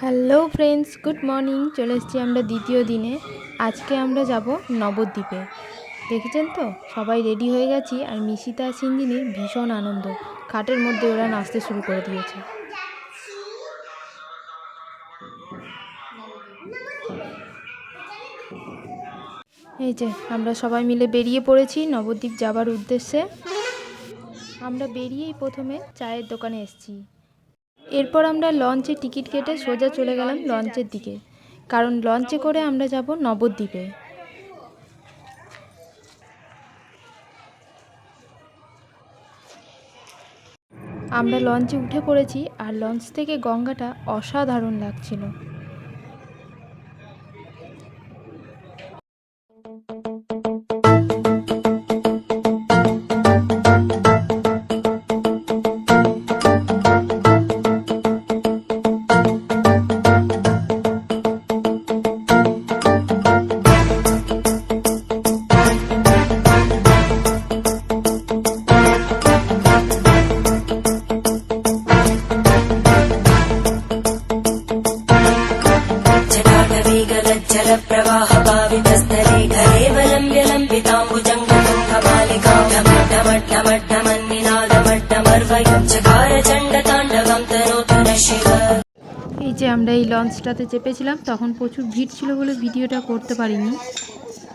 Hello friends, good morning. চলে এসেছি আমরা দ্বিতীয় দিনে। আজকে আমরা যাব নবদ্বীপে। দেখেছেন তো? সবাই রেডি হয়ে গেছি আর মিশিতা সিঞ্জিনির ভীষণ আনন্দ। খাটের মধ্যে ওরা নাচতে শুরু করে দিয়েছে। এই যে, আমরা সবাই মিলে বেরিয়ে পড়েছি নবদ্বীপ যাবার উদ্দেশ্যে। আমরা বেরিয়েই প্রথমে চায়ের দোকানে এসেছি। এরপর আমরা লঞ্চে টিকিট কেটে সোজা চলে গেলাম লঞ্চের দিকে, কারণ লঞ্চে করে আমরা যাব নবদ্বীপে। আমরা লঞ্চে উঠে পড়েছি আর লঞ্চ থেকে গঙ্গাটা অসাধারণ লাগছিল। जटाटवीगलज्जलप्रवाहपावितस्तरे घरेवलम्ब्य लम्बिताम्बुजङ्गतुङ्गमालिकां डमड्डमड्डमड्डमन्निनादमड्डमर्वयुञ्चकार चण्डताण्डवं तनोतु न शिव এই যে আমরা এই লঞ্চটাতে চেপেছিলাম তখন প্রচুর ভিড় ছিল বলে ভিডিওটা করতে পারিনি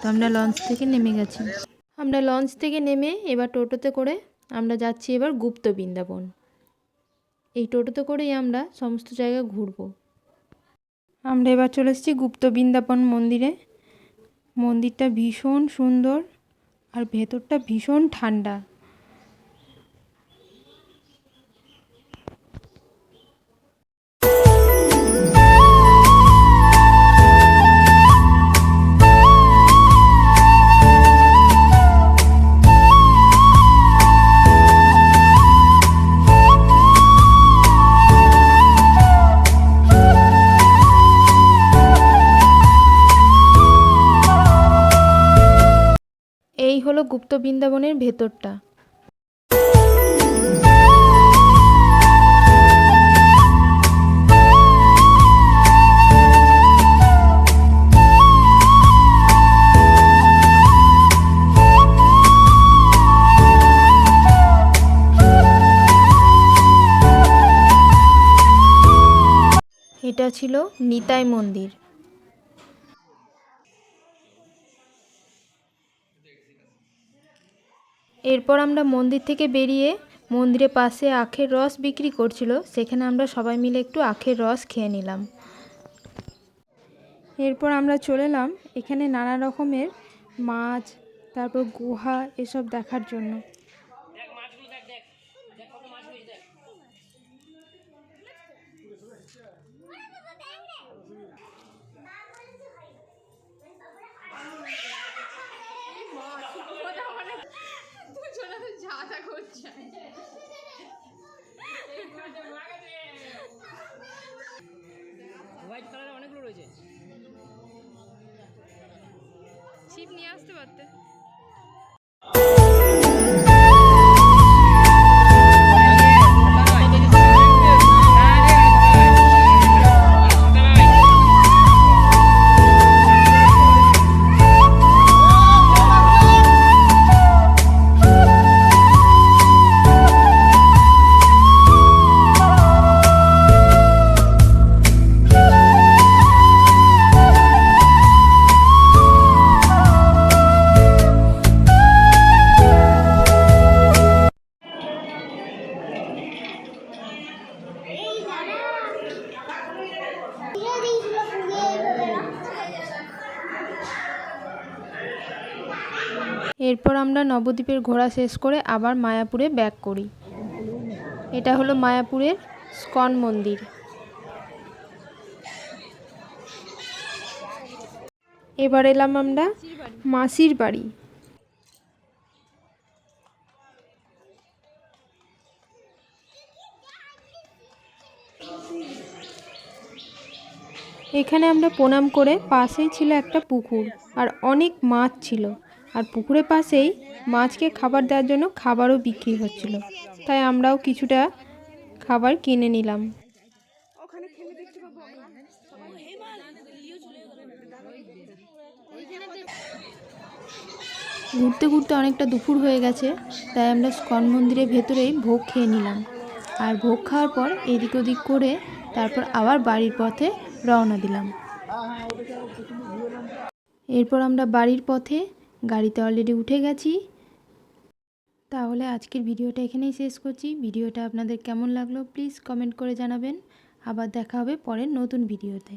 তো আমরা লঞ্চ থেকে নেমে গেছি আমরা লঞ্চ থেকে নেমে এবার টোটোতে করে আমরা যাচ্ছি এবার গুপ্ত বৃন্দাবন এই টোটোতে করেই আমরা সমস্ত জায়গা ঘুরবো আমরা এবার চলে এসেছি গুপ্ত বৃন্দাবন মন্দিরে। মন্দিরটা ভীষণ সুন্দর আর ভেতরটা ভীষণ ঠান্ডা। হলো গুপ্ত বৃন্দাবনের ভেতরটা। এটা ছিল নিতাই মন্দির। এরপর আমরা মন্দির থেকে বেরিয়ে মন্দিরের পাশে আখের রস বিক্রি করছিল, সেখানে আমরা সবাই মিলে একটু আখের রস খেয়ে নিলাম। এরপর আমরা চলে এলাম এখানে নানা রকমের মাছ, তারপর গুহা এসব দেখার জন্য। রয়েছে ছিপ নিয়ে আসতে পারতে। এরপর আমরা নবদ্বীপের ঘোরা শেষ করে আবার মায়াপুরে ব্যাক করি। এটা হলো মায়াপুরের স্কন মন্দির। এবার এলাম আমরা মাসির বাড়ি। এখানে আমরা প্রণাম করে পাশেই ছিল একটা পুকুর, আর অনেক মাছ ছিল। আর পুকুরের পাশেই মাছকে খাবার দেওয়ার জন্য খাবারও বিক্রি হচ্ছিল। তাই আমরাও কিছুটা খাবার কিনে নিলাম। ঘুরতে ঘুরতে অনেকটা দুপুর হয়ে গেছে তাই আমরা স্কন মন্দিরের ভেতরেই ভোগ খেয়ে নিলাম। আর ভোগ খাওয়ার পর এদিক ওদিক করে তারপর আবার বাড়ির পথে রওনা দিলাম। এরপর আমরা বাড়ির পথে গাড়িতে অলরেডি উঠে গেছি। তাহলে আজকের ভিডিওটা এখানেই শেষ করছি। ভিডিওটা আপনাদের কেমন লাগল প্লিজ কমেন্ট করে জানাবেন। আবার দেখা হবে পরের নতুন ভিডিওতে।